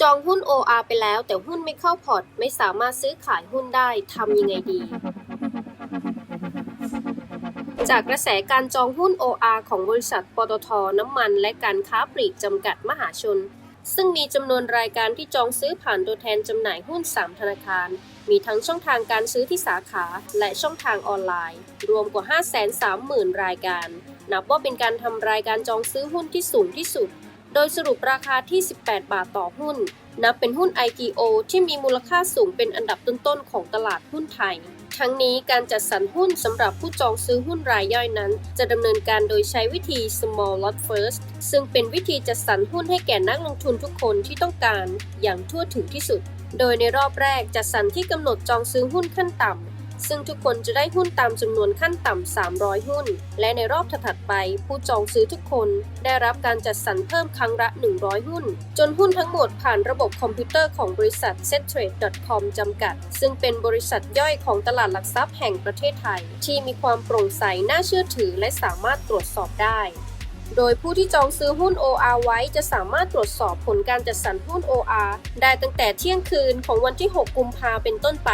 จองหุ้น OR ไปแล้ว แต่หุ้นไม่เข้าพอร์ต ไม่สามารถซื้อขายหุ้นได้ทำยังไงดี จากกระแสการจองหุ้น OR ของบริษัทปตทน้ำมัน และการค้าปลีกจำกัดมหาชน ซึ่งมีจำนวนรายการที่จองซื้อผ่านตัวแทนจำหน่ายหุ้น 3 ธนาคาร มีทั้งช่องทางการซื้อที่สาขา และช่องทางออนไลน์ รวมกว่า 530,000 รายการ นับว่าเป็นการทำรายการจองซื้อหุ้นที่สูงที่สุด โดยสรุปราคาที่ 18 บาทต่อหุ้น นับเป็นหุ้น IPO ที่มีมูลค่าสูงเป็นอันดับต้นๆของตลาดหุ้นไทย ทั้งนี้การจัดสรรหุ้นสำหรับผู้จองซื้อหุ้นรายย่อยนั้น จะดำเนินการโดยใช้วิธี small lot first ซึ่งเป็นวิธีจัดสรรหุ้นให้แก่นักลงทุนทุกคนที่ต้องการอย่างทั่วถึงที่สุด โดยในรอบแรกจัดสรรที่กำหนดจองซื้อหุ้นขั้นต่ำ ซึ่งทุกคนจะได้หุ้นตามจำนวนขั้นต่ำ 300 หุ้น และในรอบถัดไป ผู้จองซื้อทุกคนได้รับการจัดสรรเพิ่มครั้งละ 100 หุ้น จนหุ้นทั้งหมดผ่านระบบคอมพิวเตอร์ของบริษัท settrade.com จำกัด ซึ่งเป็นบริษัทย่อยของตลาดหลักทรัพย์แห่งประเทศไทย ที่มีความโปร่งใสน่าเชื่อถือและสามารถตรวจสอบได้โดยผู้ที่จองซื้อหุ้น OR ไว้จะสามารถตรวจสอบผลการจัดสรรหุ้น OR ได้ตั้งแต่เที่ยงคืนของวันที่ 6 กุมภาเป็นต้นไป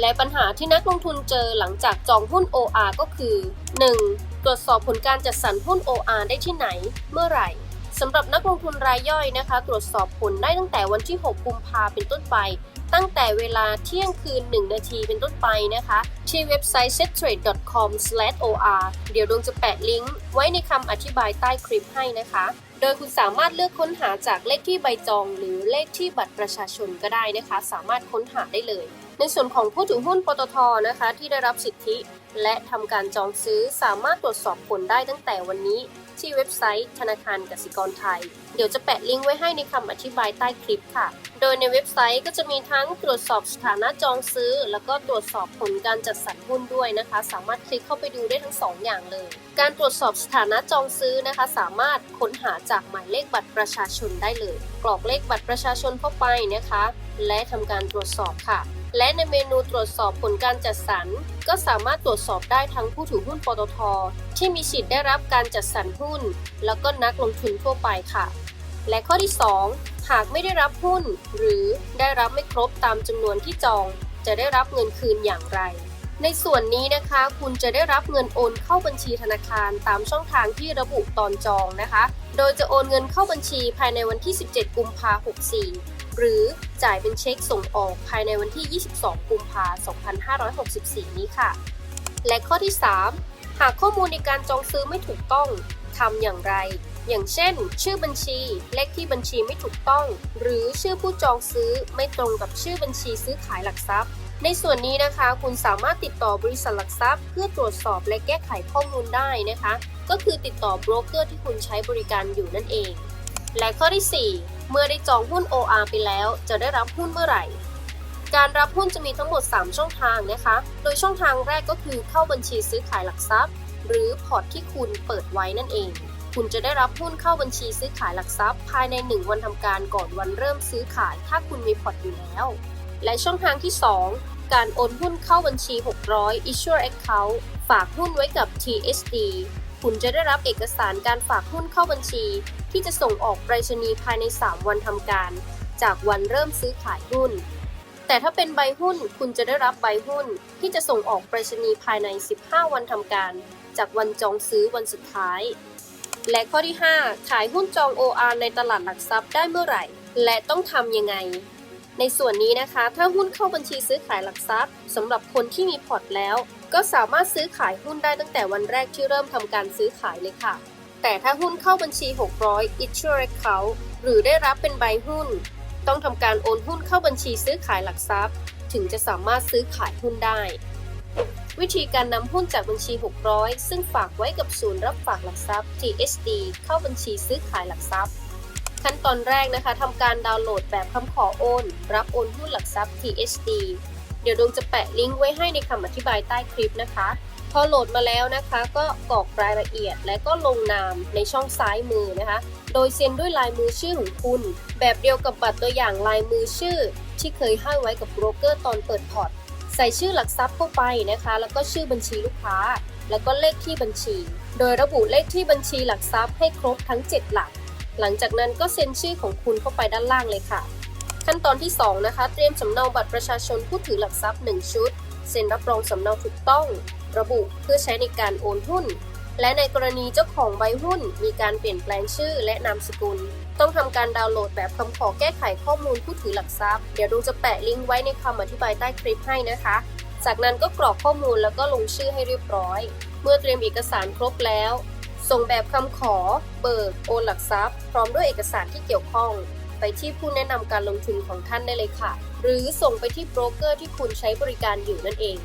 และปัญหาที่นักลงทุนเจอหลังจากจองหุ้น OR ก็คือ 1. ตรวจสอบผลการจัดสรรหุ้น OR ได้ที่ไหน เมื่อไหร่สำหรับนักลงทุนรายย่อยนะคะ ตรวจสอบผลได้ตั้งแต่วันที่ 6 กุมภาเป็นต้นไป ตั้งแต่เวลาเที่ยงคืน 1 นาทีเป็นต้นไปนะคะ ที่เว็บไซต์ settrade.com/or เดี๋ยวดวงจะแปะลิงก์ไว้ในคำอธิบายใต้คลิปให้นะคะ โดยคุณสามารถเลือกค้นหาจากเลขที่ใบจอง หรือเลขที่บัตรประชาชนก็ได้นะคะ สามารถค้นหาได้เลย ในส่วนของผู้ถือหุ้นปตทนะคะที่ได้รับสิทธิ และทำการจองซื้อสามารถตรวจสอบผลได้ตั้งแต่วันนี้ ที่เว็บไซต์ธนาคารกสิกรไทย เดี๋ยวจะแปะลิงก์ไว้ให้ในคำอธิบายใต้คลิปค่ะ โดยในเว็บไซต์ก็จะมีทั้งตรวจสอบสถานะจองซื้อ แล้วก็ตรวจสอบผลการจัดสรรหุ้นด้วยนะคะ สามารถคลิกเข้าไปดูได้ทั้งสองอย่างเลย การตรวจสอบสถานะจองซื้อนะคะ สามารถค้นหาจากหมายเลขบัตรประชาชนได้เลย กรอกเลขบัตรประชาชนเข้าไปนะคะ และทำการตรวจสอบค่ะ และในเมนูตรวจสอบผลการจัดสรร ก็สามารถตรวจสอบได้ทั้งผู้ถือหุ้นปตท ที่มีสิทธิ์ได้รับการจัดสรรหุ้น แล้วก็นักลงทุนทั่วไปค่ะ และข้อที่ 2 หากไม่ได้รับหุ้น หรือได้รับไม่ครบตามจำนวนที่จอง จะได้รับเงินคืนอย่างไร ในส่วนนี้นะคะ คุณจะได้รับเงินโอนเข้าบัญชีธนาคารตามช่องทางที่ระบุตอนจองนะคะ โดยจะโอนเงินเข้าบัญชีภายในวันที่ 17 กุมภาพันธ์64หรือ จ่ายเป็นเช็คส่งออกภายในวันที่ 22 กุมภาพันธ์ 2564 นี้ค่ะ และข้อที่ 3 หากข้อมูลในการจองซื้อไม่ถูกต้องทำอย่างไร อย่างเช่น ชื่อบัญชี เลขที่บัญชีไม่ถูกต้อง หรือชื่อผู้จองซื้อไม่ตรงกับชื่อบัญชีซื้อขายหลักทรัพย์ ในส่วนนี้นะคะ คุณสามารถติดต่อบริษัทหลักทรัพย์ เพื่อตรวจสอบและแก้ไขข้อมูลได้นะคะ ก็คือติดต่อโบรกเกอร์ที่คุณใช้บริการอยู่นั่นเอง และข้อที่ 4 เมื่อได้จองหุ้น OR ไปแล้ว จะได้รับหุ้นเมื่อไหร่ การรับหุ้นจะมีทั้งหมด 3 ช่องทางนะคะ โดยช่องทางแรกก็คือเข้าบัญชีซื้อขายหลักทรัพย์ หรือพอร์ตที่คุณเปิดไว้นั่นเอง คุณจะได้รับหุ้นเข้าบัญชีซื้อขายหลักทรัพย์ ภายใน 1 วันทำการก่อนวันเริ่มซื้อขาย ถ้าคุณมีพอร์ตอยู่แล้ว และช่องทางที่ 2 การโอนหุ้นเข้าบัญชี 600 Issuer Account ฝากหุ้นไว้กับ TSD คุณจะได้รับเอกสารการฝากหุ้นเข้าบัญชี ที่จะส่งออกไปรษณีย์ภายใน 3 วันทำการ จากวันเริ่มซื้อขายหุ้น แต่ถ้าเป็นใบหุ้นคุณจะได้รับใบหุ้น ที่จะส่งออกไปรษณีย์ภายใน 15 วันทำการ จากวันจองซื้อวันสุดท้าย และข้อที่ 5 ขายหุ้นจอง OR ในตลาดหลักทรัพย์ได้เมื่อไหร่ และต้องทำยังไง ในส่วนนี้นะคะ ถ้าหุ้นเข้าบัญชีซื้อขายหลักทรัพย์สำหรับคนที่มีพอร์ตแล้ว ก็สามารถซื้อขายหุ้นได้ตั้งแต่วันแรกที่เริ่มทำการซื้อขายเลยค่ะ แต่ถ้าหุ้นเข้าบัญชี 600 Issuer Account หรือได้รับเป็นใบหุ้น ต้องทำการโอนหุ้นเข้าบัญชีซื้อขายหลักทรัพย์ ถึงจะสามารถซื้อขายหุ้นได้ วิธีการนำหุ้นจากบัญชี 600 ซึ่งฝากไว้กับศูนย์รับฝากหลักทรัพย์ TSD เข้าบัญชีซื้อขายหลักทรัพย์ ขั้นตอนแรกนะคะทำการดาวน์โหลดแบบคำขอโอน รับโอนหุ้นหลักทรัพย์ TSD เดี๋ยวดวงจะแปะลิงก์ไว้ให้ในคำอธิบายใต้คลิปนะคะ พอโหลดมาแล้วนะคะ ก็กรอกรายละเอียดและก็ลงนามในช่องซ้ายมือนะคะ โดยเซ็นด้วยลายมือชื่อของคุณ แบบเดียวกับบัตรตัวอย่างลายมือชื่อ ที่เคยให้ไว้กับโบรกเกอร์ตอนเปิดพอร์ตใส่ชื่อหลักทรัพย์เข้าไปนะคะ แล้วก็ชื่อบัญชีลูกค้า แล้วก็เลขที่บัญชี โดยระบุเลขที่บัญชีหลักทรัพย์ให้ครบทั้ง 7 หลัก หลังจากนั้นก็เซ็นชื่อของคุณเข้าไปด้านล่างเลยค่ะ ขั้นตอนที่ 2 นะคะ เตรียมสำเนาบัตรประชาชนผู้ถือหลักทรัพย์ 1 ชุด เซ็นรับรองสำเนาถูกต้อง ระบุเพื่อใช้ในการโอนหุ้น และในกรณีเจ้าของใบหุ้น มีการเปลี่ยนแปลงชื่อและนามสกุล ต้องทำการดาวน์โหลดแบบคำขอแก้ไขข้อมูลผู้ถือหลักทรัพย์ เดี๋ยวดวงจะแปะลิงก์ไว้ในคำอธิบายใต้คลิปให้นะคะ จากนั้นก็กรอกข้อมูลแล้วก็ลงชื่อให้เรียบร้อย เมื่อเตรียมเอกสารครบแล้ว ส่งแบบคำขอ เบิก โอนหลักทรัพย์ พร้อมด้วยเอกสารที่เกี่ยวข้อง ไปที่ผู้แนะนำการลงทุนของท่านได้เลยค่ะ หรือส่งไปที่โบรกเกอร์ที่คุณใช้บริการอยู่นั่นเอง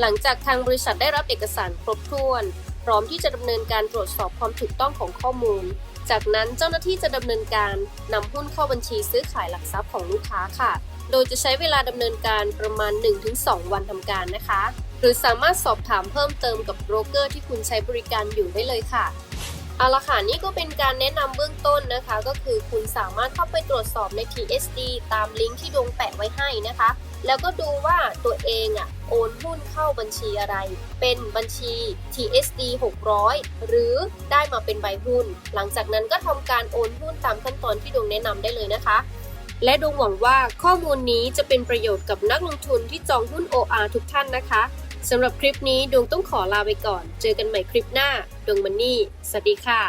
หลังจากทางบริษัทได้รับเอกสารครบถ้วน พร้อมที่จะดำเนินการตรวจสอบความถูกต้องของข้อมูล จากนั้นเจ้าหน้าที่จะดำเนินการนำหุ้นเข้าบัญชีซื้อขายหลักทรัพย์ของลูกค้าค่ะ โดยจะใช้เวลาดำเนินการประมาณ 1-2 วันทำการนะคะ หรือสามารถสอบถามเพิ่มเติมกับโบรกเกอร์ที่คุณใช้บริการอยู่ได้เลยค่ะเอาละค่ะนี่ก็เป็นการแนะนำเบื้องต้นนะคะ ก็คือคุณสามารถเข้าไปตรวจสอบใน TSD ตามลิงก์ที่ดวงแปะไว้ให้นะคะ แล้วก็ดูว่าตัวเองอะโอนหุ้นเข้าบัญชีอะไร เป็นบัญชี TSD 600 หรือได้มาเป็นใบหุ้น หลังจากนั้นก็ทำการโอนหุ้นตามขั้นตอนที่ดวงแนะนำได้เลยนะคะ และดวงหวังว่าข้อมูลนี้จะเป็นประโยชน์กับนักลงทุนที่จองหุ้น OR ทุกท่านนะคะ สำหรับคลิปนี้ดวงต้องขอลาไปก่อน เจอกันใหม่คลิปหน้า ดวงมันนี่ สวัสดีค่ะ